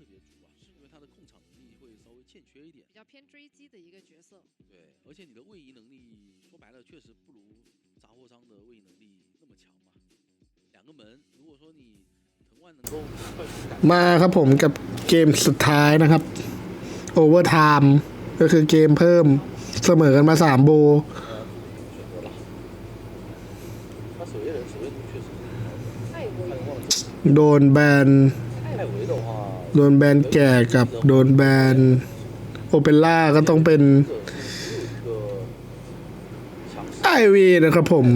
特别足啊，因为他的控场能力会稍微欠缺一点。比较偏追击的一个角色。对，而且你的位移能力说白了确实不如杂货商的位移能力那么强嘛。两个门，如果说你藤万能够快速赶 มาครับผมกับเกมสุดท้ายนะครับโอเวอร์ไทม์ก็คือเกมเพิ่มเสมอกันมาสามโบ 选择了，他守夜人守夜图确实是艾维太忘了。 โดนแบน 泰维的话， โดนแบนแก่กับโดนแบนโอเปร่าก็ต้องเป็นไอวีนะครับผม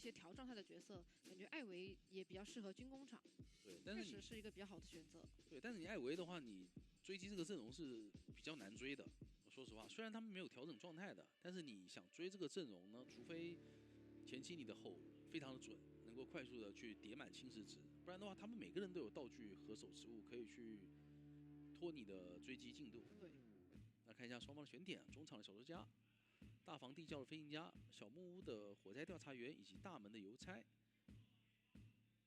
些调状态的角色，感觉艾维也比较适合军工厂，对，但确是是一个比较好的选择。对，但是你艾维的话，你追击这个阵容是比较难追的。我说实话，虽然他们没有调整状态的，但是你想追这个阵容呢，除非前期你的吼非常的准，能够快速的去叠满侵蚀值，不然的话，他们每个人都有道具和手持物可以去拖你的追击进度。对，那看一下双方的选点：中场的小说家、大房地窖的飞行家、小木屋的火灾调查员以及大门的邮差。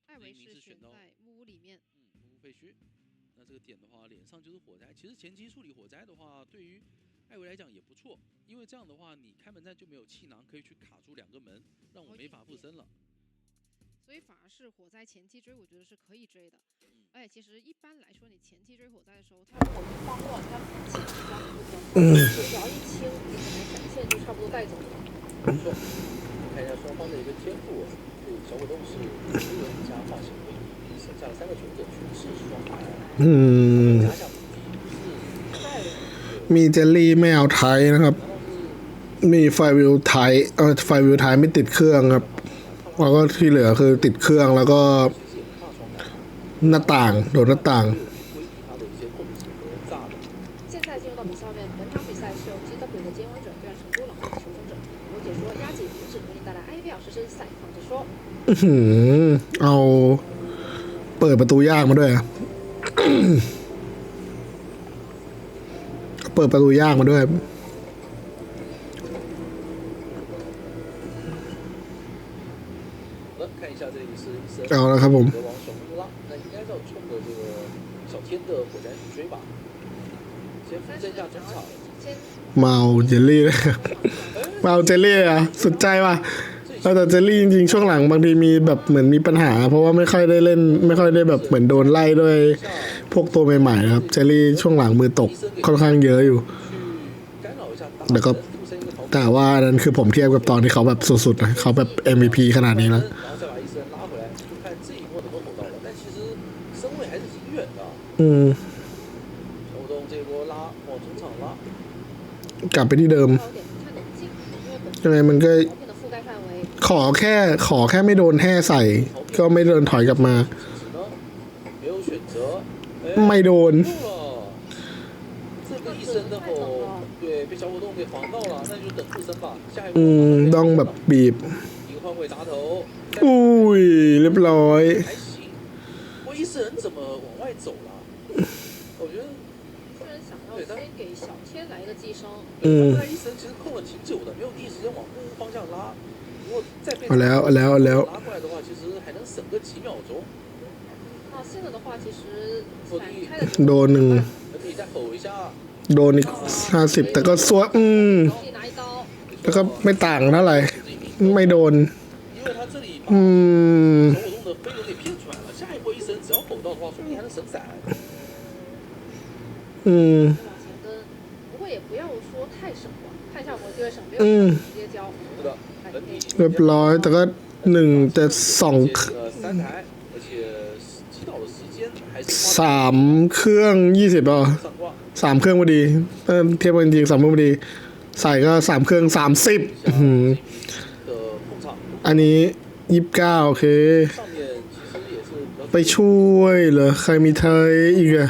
艾维名是选到在木屋里面，嗯，木屋废墟。那这个点的话，脸上就是火灾。其实前期处理火灾的话，对于艾维来讲也不错，因为这样的话，你开门战就没有气囊可以去卡住两个门，让我没法附身了。所以反而是火灾前期追，我觉得是可以追的。嗯而且其实一般来说，你前期追火灾的时候，它如果一慌乱，它气比较不嗯只要一清，你可能闪现就差不多带走了。没错，看一下双方的一个天赋，对，小果冻是无人加化形位，剩下的三个选者全是双白， อืม 假想敌是艾维， มีเจลลี่ไม่เอาไทยนะครับ มีไฟวิวไทยเออไฟวิวไทยไม่ติดเครื่องครับแล้วก็ที่เหลือคือติดเครื่องแล้วก็ 其实也不怕双白， หน้าต่าง โดดหน้าต่าง เอาเปิดประตูยากมาด้วยอะเปิดประตูยากมาด้วยเอาแล้วครับผม 小天的火灾去追吧。先扶正一下中场，先 เมาเจลลี่เลยเมาเจลลี่อะสุดใจว่ะเออแต่เจลลี่จริงๆช่วงหลังบางทีมีแบบเหมือนมีปัญหา เพราะว่าไม่ค่อยได้เล่น ไม่ค่อยได้แบบเหมือนโดนไล่ด้วยพวกตัวใหม่ๆนะครับเจลลี่ช่วงหลังมือตกค่อนข้างเยอะอยู่ 去干扰一下大 แล้วก็ 附身一个逃 แต่ว่านั้นคือผมเทียบกับตอนที่เขาแบบสุดๆนะเขาแบบ MVP ขนาดนี้แล้ว อืมกลับไปที่เดิมยังไงมันก็ขอแค่ขอแค่ไม่โดนแห่ใส่ ก็ไม่เดินถอยกลับมา ไม่โดนอืมต้องแบบบีบอุ้ยเรียบร้อย 对但先给小天来一个寄生，嗯那医生其实控了挺久的，没有第一时间往木屋方向拉。如果再被 เอาแล้วเอาแล้วเอาแล้ว 拉过来的话，其实还能省个几秒钟。那现在的话，其实闪开的 โดนหนึ่ง 可以再吼一下， โดนอีกห้าสิบแต่ก็สวยอืม 可以拿一刀， แล้วก็ไม่ต่างเท่าไหร่ ไม่โดน 因为他这里把 อืม 小 不定还能省闪。 อืม 往前跟。不过也不要说太省吧，看一下我们的对位省，没有嗯直接交。是的，本体 เรียบร้อย แต่ก็หนึ่งแต่สอง 呃三台，而且击倒的时间还是 สามเครื่องยี่สิบอ่ะ 上挂。 สามเครื่องพอดีเออเทียบกันจริงๆสามเครื่องพอดี ใส่ก็สามเครื่องสามสิบ 像这一名的控场， อันนี้ยี่สิบเก้าโอเค 上面其实也是比较 ไปช่วยเหรอ ใครมีไทยอีกอะ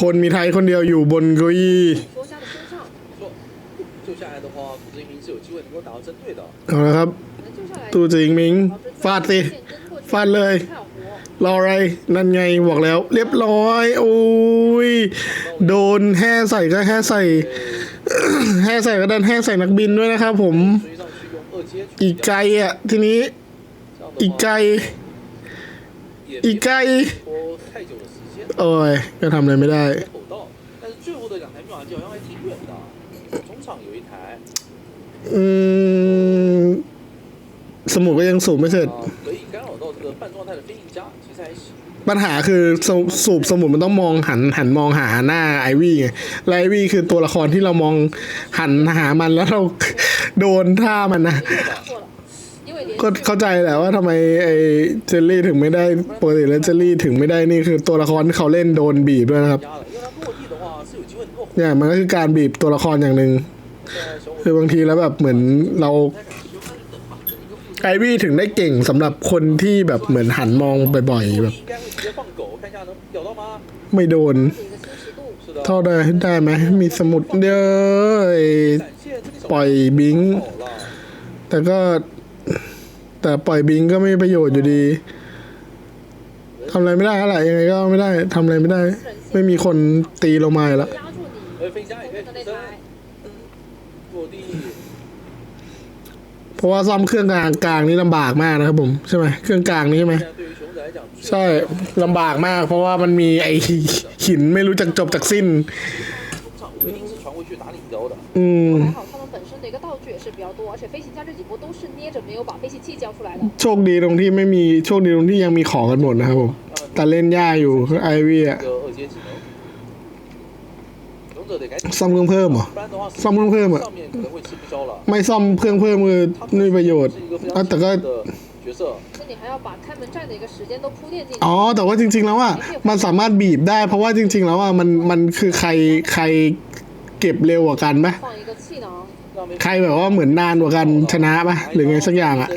คนมีไทยคนเดียวอยู่บนเก้าอี้ เอาละครับตูจะยิงมิงฟาดสิฟาดเลย รออะไร นั่นไงบอกแล้ว เรียบร้อย โอ้ย โดนแห่ใส่ก็แห่ใส่ แห่ใส่ก็ดันแห่ใส่นักบินด้วยนะครับผม อีกไกลอะ ทีนี้ อีกไกล อีกไกล โอ้ย ก็ทำอะไรไม่ได้ สมุดก็ยังสูบไม่เสร็จ ปัญหาคือสสูบสมุดมันต้องมองหันหันมองหาหน้าไอวี่ไงไอวี่คือตัวละครที่เรามองหันหามันแล้วเรา โดนท่ามันนะก็เข้าใจแหละว่าทำไมไอเจลลี่ถึงไม่ได้ปกติแล้วเจลลี่ถึงไม่ได้นี่คือตัวละครที่เขาเล่นโดนบีบด้วยนะครับเนี่ยมันก็คือการบีบตัวละครอย่างหนึ่ง คือบางทีแล้วแบบเหมือนเราไอวี่ถึงได้เก่งสำหรับคนที่แบบเหมือนหันมองบ่อยๆแบบ ไม่โดน เท่าได้ได้ไหมมีสมุดเยอะปล่อยบิง แต่ก็ แต่ปล่อยบิงก็ไม่ประโยชน์อยู่ดีทำอะไรไม่ได้อะไรยังไงก็ไม่ได้ทำอะไรไม่ได้ ไม่มีคนตีเราไม่ละ เพราะว่าซ่อมเครื่องกลางกลางนี่ลำบากมากนะครับผมใช่ไหมเครื่องกลางนี่ใช่ไหมใช่ลำบากมาก เพราะว่ามันมีไอหินไม่รู้จักจบจากสิ้นอืมโชคดีตรงที่ไม่มีโชคดีตรงที่ยังมีของกันหมดนะครับผมแต่เล่นยากอยู่ไอวี่อะ ซ่อมเครื่องเพิ่มเหรอซ่อมเครื่องเพิ่มอะไม่ซ่อมเครื่องเพิ่มมือไม่ประโยชน์แต่ก็อ๋อ แต่ว่าจริง ๆ แล้วอะมันสามารถบีบได้ เพราะว่าจริง ๆ แล้วอะมันมันคือใครใครเก็บเร็วกว่ากันไหมใครแบบว่าเหมือนนานกว่ากันชนะไหมหรือไงสักอย่างอะ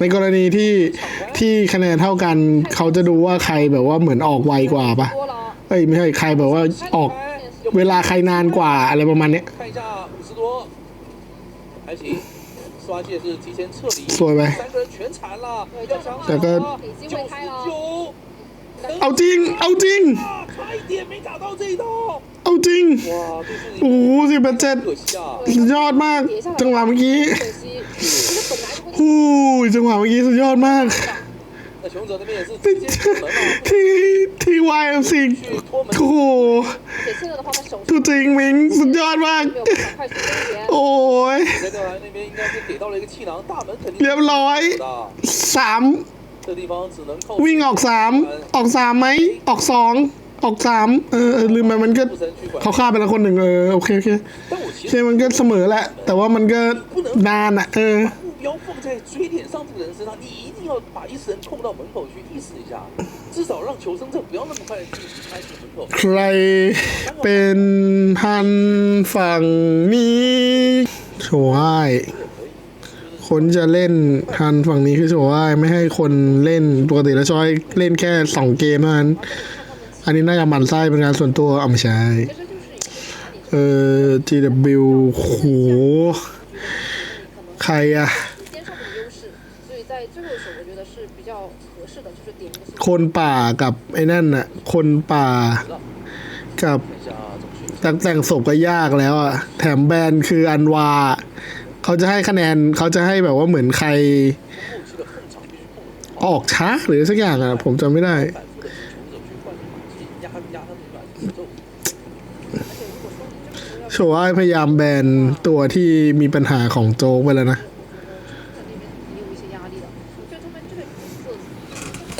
ในกรณีที่ที่คะแนนเท่ากันเขาจะดูว่าใครแบบว่าเหมือนออกไวกว่าปะเอ้ยไม่ใช่ใครแบบว่าออกเวลาใครนานกว่าอะไรประมาณเนี้ยสวยไหมแต่ก็เอาจริง เอาจริง เอาจริง โอ้โหสิบแปดเจ็ดยอดมาก จังหวะเมื่อกี้ หูจังหวะเมื่อกี้สุดยอดมากที่ที่ YMC โอ้โหตัวจริงมิงสุดยอดมาก โอ้ยเรียบร้อยสามวิ่งออกสามออกสามไหม ออกสองออกสามเออลืมไปมันก็เขาฆ่าไปละคนหนึ่งเออ โอเคโอเคโอเคมันก็เสมอแหละ แต่ว่ามันก็นานอะ เออ 目标放在追点上这个人身上，你一定要把意识人控到门口去意识一下，至少让求生者不要那么快的进开进门口。 ใครเป็นพันฝั่งนี้โชว์ให้คนจะเล่นทันฝั่งนี้คือโชว์ให้ไม่ให้คนเล่นปกติแล้วชอยเล่นแค่สองเกมเท่านั้น อันนี้น่าจะหมันไส้เป็นงานส่วนตัวเอาไม่ใช่ 其实就是以一个打点 เออ GW โห ใครอะ 较合适的，就是点一个速度。 คนป่ากับไอ้นั่นน่ะ คนป่ากับ 看一下总选 ตังแต่งศพก็ยากแล้วอ่ะ แถมแบนคืออันวา เขาจะให้คะแนนเขาจะให้แบบว่าเหมือนใคร 后期的控场必须控得 ออกช้าหรือสักอย่างอ่ะ ผมจำไม่ได้ 反复的请求者去换密码器，压压他们密码器节奏。โชว์ไอ้พยายามแบนตัวที่มีปัญหาของโจ๊กไปแล้วนะ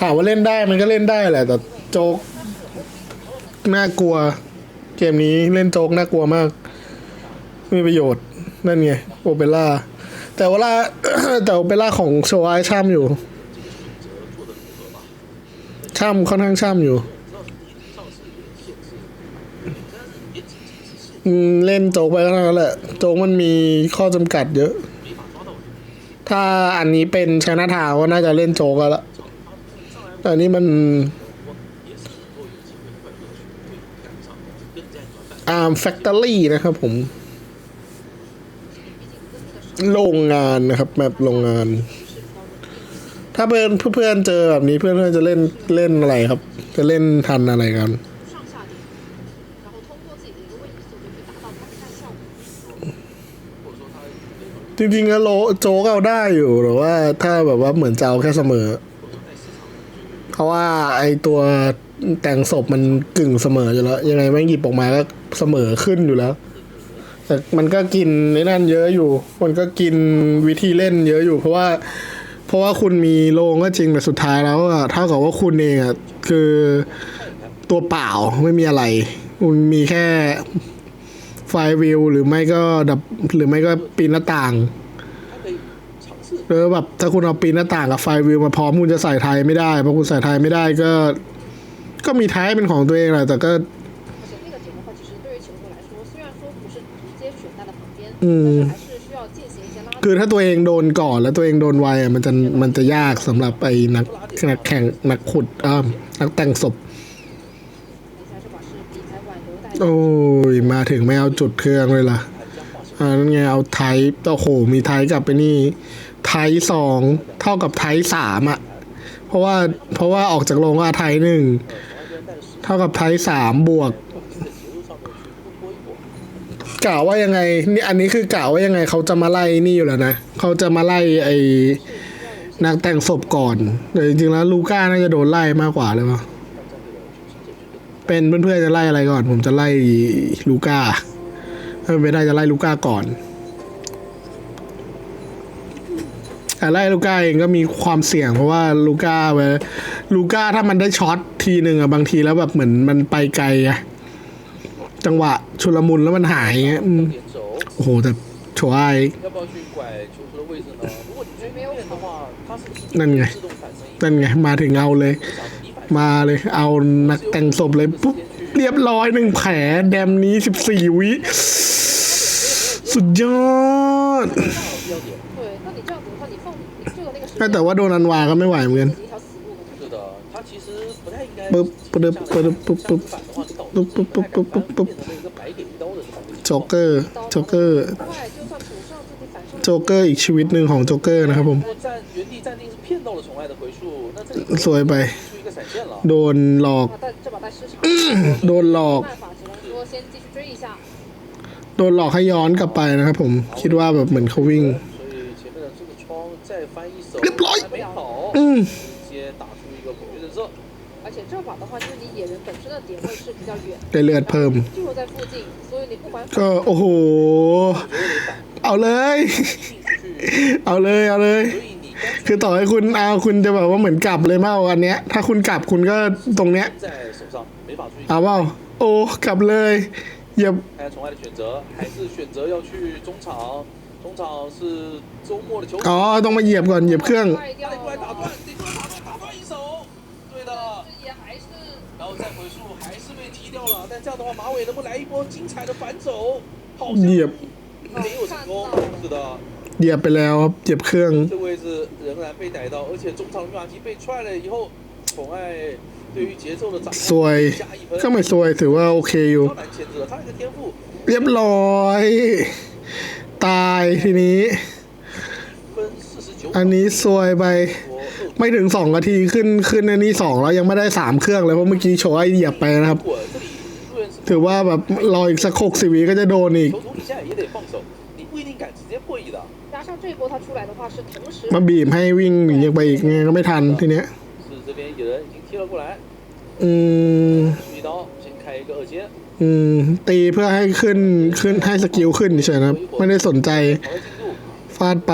ถามว่าเล่นได้มันก็เล่นได้แหละ แต่โจ๊กน่ากลัว เกมนี้เล่นโจ๊กน่ากลัวมาก ไม่มีประโยชน์นั่นไงโอเปร่าแต่ว่าล่าแต่โอเปร่าของโชว์ไอช่ำอยู่ช่ำค่อนข้างช่ำอยู่เล่นโจ๊กไปก็นั้นแหละ โจ๊กมันมีข้อจำกัดเยอะ ถ้าอันนี้เป็นชนะทาวก็น่าจะเล่นโจ๊กแล้ว แต่อันนี้มัน อาร์มแฟคทอรี่นะครับผม โรงงานนะครับ แมปโรงงาน ถ้าเพื่อนเพื่อนเจอแบบนี้เพื่อนเพื่อนจะเล่นเล่นอะไรครับ จะเล่นทันอะไรกันจริงๆก็โลโจกเอาได้อยู่หรือว่าถ้าแบบว่าเหมือนจะเอาแค่เสมอ ราะว่าไอตัวแต่งศพมันกึ่งเสมออยู่แล้ว ยังไงแม่งหยิบออกมาก็เสมอขึ้นอยู่แล้ว แต่มันก็กินในนั่นเยอะอยู่ มันก็กินวิธีเล่นเยอะอยู่ เพราะว่า เพราะว่าคุณมีโลงก็จริงแต่สุดท้ายแล้วอะเท่ากับว่าคุณเองอะคือตัวเปล่าไม่มีอะไร คุณมีแค่ไฟวิวหรือไม่ก็ดับหรือไม่ก็ปีนหน้าต่าง เออแบบถ้าคุณเอาปีนหน้าต่างกับไฟวิวมาพร้อมคุณจะใส่ไทยไม่ได้พอคุณใส่ไทยไม่ได้ก็ ก็มีไทยเป็นของตัวเองแหละแต่ก็อืมคือถ้าตัวเองโดนก่อนแล้วตัวเองโดนไวมันจะมันจะยากสำหรับไอ้นักนักแข่งนักขุดอ่านักแต่งศพ โอ้ย มาถึงไม่เอาจุดเครื่องเลยล่ะ อ่านั่นไงเอาไทป์โอ้โห มีไทยกลับไปนี่ ไทยสองเท่ากับไทยสามอะ เพราะว่าเพราะว่าออกจากโรงว่าไทยหนึ่งเท่ากับไทยสามบวกกล่าวว่ายังไงนี่อันนี้คือกล่าวว่ายังไงเขาจะมาไล่นี่อยู่แล้วนะเขาจะมาไล่ไอ้นักแต่งศพก่อนแต่จริงๆแล้วลูก้าน่าจะโดนไล่มากกว่าเลยว่ะเป็นเพื่อนๆจะไล่อะไรก่อน ผมจะไล่ลูก้าถ้าเป็นไม่ได้จะไล่ลูก้าก่อน แต่ไล่ลูก้าเองก็มีความเสี่ยงเพราะว่าลูก้าเวลลูก้าถ้ามันได้ช็อตทีหนึ่งอะบางทีแล้วแบบเหมือนมันไปไกลอะจังหวะชุลมุนแล้วมันหายเงี้ยโอ้โหแต่โชว์ไอนั่นไงนั่นไง มาถึงเอาเลย มาเลย เอานักแต่งศพเลยปุ๊บเรียบร้อยหนึ่งแผลแดมนี้สิบสี่วิ สุดยอด แต่ว่าโดนอันวาก็ไม่ไหวเหมือนกันปึ๊บปึ๊บปึ๊บปึ๊บปึ๊บปึ๊บปึ๊บปึ๊บปึ๊บปึ๊บปึ๊บจ็อกเกอร์จ็อกเกอร์จ็อกเกอร์อีกชีวิตหนึ่งของจ็อกเกอร์นะครับผมสวยไป โดนหลอก โดนหลอก โดนหลอกให้ย้อนกลับไปนะครับผม คิดว่าแบบเหมือนเขาวิ่ง 好， อืม 直接打出一个恐惧震慑。而且这把的话，因为你野人本身的点位是比较远， ได้เลือดเพิ่ม 就在附近，所以你不管 ก็โอ้โห 我觉得得反 เอาเลย 进出去， เอาเลยเอาเลย 所以你干脆 คือต่อให้คุณเอาคุณจะแบบว่าเหมือนกลับเลยเปล่าอันเนี้ย ถ้าคุณกลับคุณก็ตรงเนี้ย 在手上没法出去。 เอาเปล่าโอ้กลับเลยอย่า 看宠爱的选择，还是选择要去中场？中场是 周末的球 อ๋อ 场， ต้องมาเหยียบก่อนเหยียบเครื่อง 快掉他得过来打断了，，得过来打断，打断一手，对的，这也还是然后再回速还是被踢掉了。但这样的话，马尾能不能来一波精彩的反走？好像 เหยียบ 没有成功。是的， เหยียบไปแล้วครับเหยียบเครื่อง 这位置仍然被逮到，而且中场密码机被踹了以后，宠爱对于节奏的掌 สวย 控加一 ก็ 分， ไม่สวยถือว่าโอเคอยู่ 超难牵制了。他那个天赋 เรียบร้อย ตายทีนี้ 分四十九 อันนี้ซวยไปไม่ถึงสองนาทีขึ้นขึ้นอันนี้สองแล้วยังไม่ได้สามเครื่องเลยเพราะเมื่อกี้โชว์ไอเหยียบไปนะครับ ถือว่าแบบรออีกสักหกสิบวิก็จะโดนอีกมาบีบให้วิ่งหนียังไปอีกไงก็ไม่ทันทีเนี้ยอืมอืมตีเพื่อให้ขึ้นขึ้นให้สกิลขึ้นเฉยนะไม่ได้สนใจฟาดไป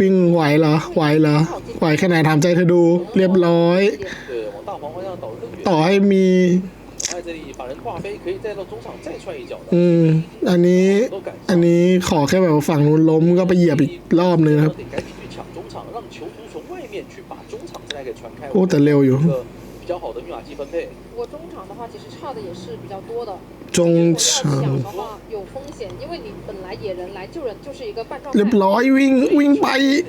วิ่งไหวเหรอ ไหวเหรอ ไหวแค่ไหนถามใจเธอดู เรียบร้อย 对，往大黄方向导得更远。 ต่อให้มี 在这里把人挂飞，可以再到中场再踹一脚的。 อืม อันนี้ 都敢 อันนี้ขอแค่แบบว่าฝั่งนู้นล้มก็ไปเหยียบอีกรอบนึงนะครับ 得赶紧去抢中场，让球途从外面去把中场再给传开。โอ้แต่เร็วอยู่ 一个比较好的密码机分配。不过中场的话，其实差的也是比较多的。 จง 如果 ฉา 要 ง 抢的话有风险，因为你本来野人来救人就是一个半状态 เรียบ。ร้อยวิ่งวิ่งไป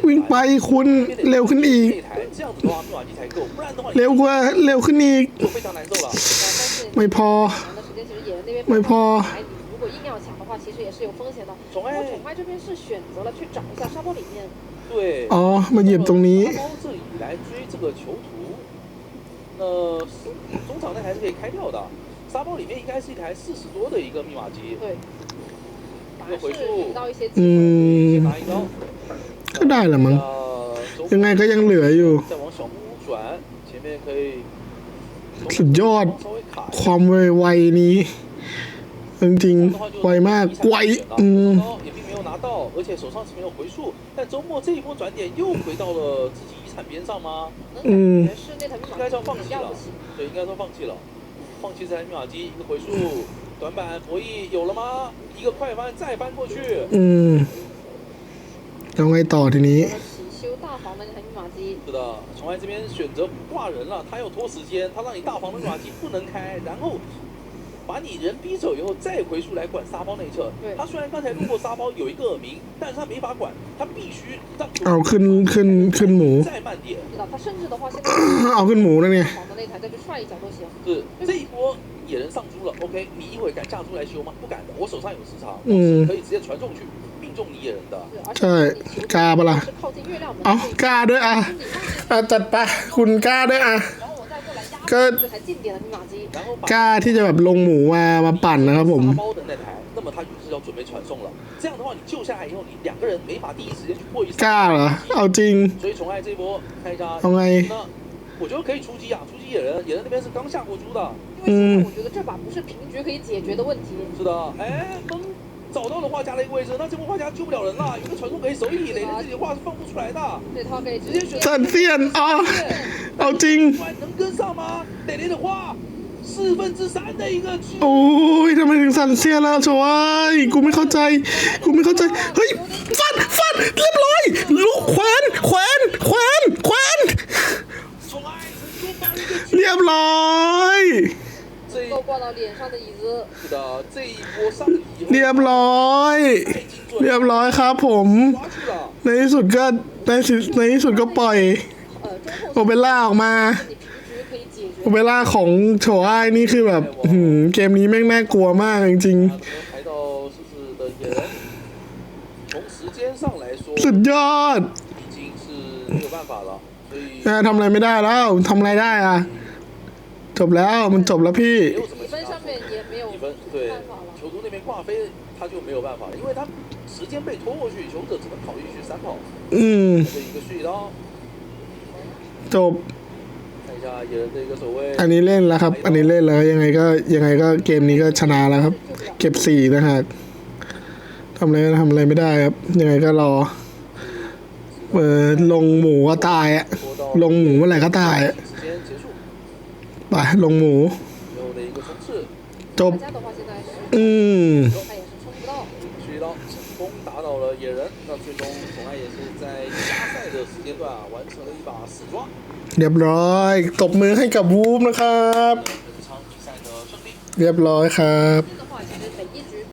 วิ่งไปคุณเร็วขึ้นอีก 这一台这样子的话，密码机才够，不然的话 เร็วกว่าเร็วขึ้นอีก 就非常难受了。但是 ไม่พอ 长的时间，其实野人那边 ไม่พอ 来，你如果硬要抢的话， 话，其实也是有风险的。宠爱不过宠爱这边是选择了去找一下沙包里面，对， อ๋อ มาเหยียบตรงนี้ 沙包这里来追这个囚徒，那中场那台是可以开掉的。 沙包里面应该是一台四十多的一个密码机，对，反而是回复引到一些机 อื 会。 ม 先拿一刀。 ก็ได้แหละมั้ง 那周 ยังไงก็ยังเหลืออยู่ 再往小木屋转，前面可以 สุดยอด 稍微卡一 ค 下 วามไวๆนี้ จริงๆ ไวมาก ไว อืม 也并没有拿到，而且手上是没有回数。但周末这一波转点又回到了自己遗产边上吗？能嗯感觉是那台密码应该叫放机弃了要不起。对，应该说放弃了， 放弃这台密码机，一个回数，短板博弈有了吗？一个快翻再翻过去， อืมแล้วไงต่อทีนี้ 起修大房的那台密码机，是的，宠爱这边选择挂人了，他要拖时间，他让你大房的密码机不能开，然后 把你人逼走以后再回溯来管沙包内侧对。他虽然刚才路过沙包有一个耳鸣，但是他没法管，他必须让 เอาขึ้นขึ้นขึ้นหมู 再慢点。知道他甚至的话，现在 เอาขึ้นหมูแล้วเนี่ย 大房的那台再去踹一脚都行。是这一波野人上猪了，OK，你一会儿敢下猪来修吗？不敢的，我手上有时长，嗯我是可以直接传送去命中你野人的。对，而且 ใช่ 你球 กล้าปะล่ะ 是靠近月亮门 เอา 的这一 กล้าด้วยอ่ะ 你放进 อ่ะจัดไปคุณกล้าด้วยอ่ะ 然后我再过来压 ก็ 这台近点的密码机。然后把 กล้าที่จะแบบลงหมูมามาปั่นนะครับผม 沙包的那台，那么他就是要准备传送了。这样的话，你救下来以后，你两个人没法第一时间去破译。 กล้าเหรอ เอาจริง 所以宠爱这一波看一下， เอาไง 那我觉得可以出击啊，出击野人，野人那边是刚下过猪的。因为现嗯在我觉得这把不是平局可以解决的问题。是的，哎，能找到了画家的一个位置，那这波画家救不了人了，有个传送可以守野，雷人自己的话是放不出来的。 对他可以直接选 สันเซียนอ๋อ เอโอ้ยทำไมถึงสั่นเสียล่ะชวยกูไม่เข้าใจ กูไม่เข้าใจ เฮ้ยฟันฟันเรียบร้อยลุกแขวนแขวนแขวนแขวนเรียบร้อยเรียบร้อย เรียบร้อยครับผม ในที่สุดก็ในในที่สุดก็ปล่อย โอเปร่าออกมา โอเปร่าของโฉอ้ายนี่คือแบบเกมนี้แม่งน่ากลัวมากจริงสุดยอดทำอะไรไม่ได้แล้วทำอะไรได้อะ จบแล้วมันจบแล้วพี่嗯。 จบ 看一下野人的一个守卫， อันนี้เล่นแล้วครับ อันนี้เล่นแล้วยังไงก็ยังไงก็เกมนี้ก็ชนะแล้วครับ เก็บสี่นะฮะทำอะไรก็ทำอะไรไม่ได้ครับ ยังไงก็รอเออลงหมูก็ตายอะ 拖到 ลงหมูเมื่อไหร่ก็ตายอะ 时间结束， ไปลงหมู 最后的一个冲刺， จบ 大家的话现在是， อืม 他也是冲不到。蓄刀成功打倒了野人，那最终宠爱也是在加赛的时间段啊完成了一把四抓， เรียบร้อย ตบมือให้กับวูฟนะครับ เรียบร้อยครับ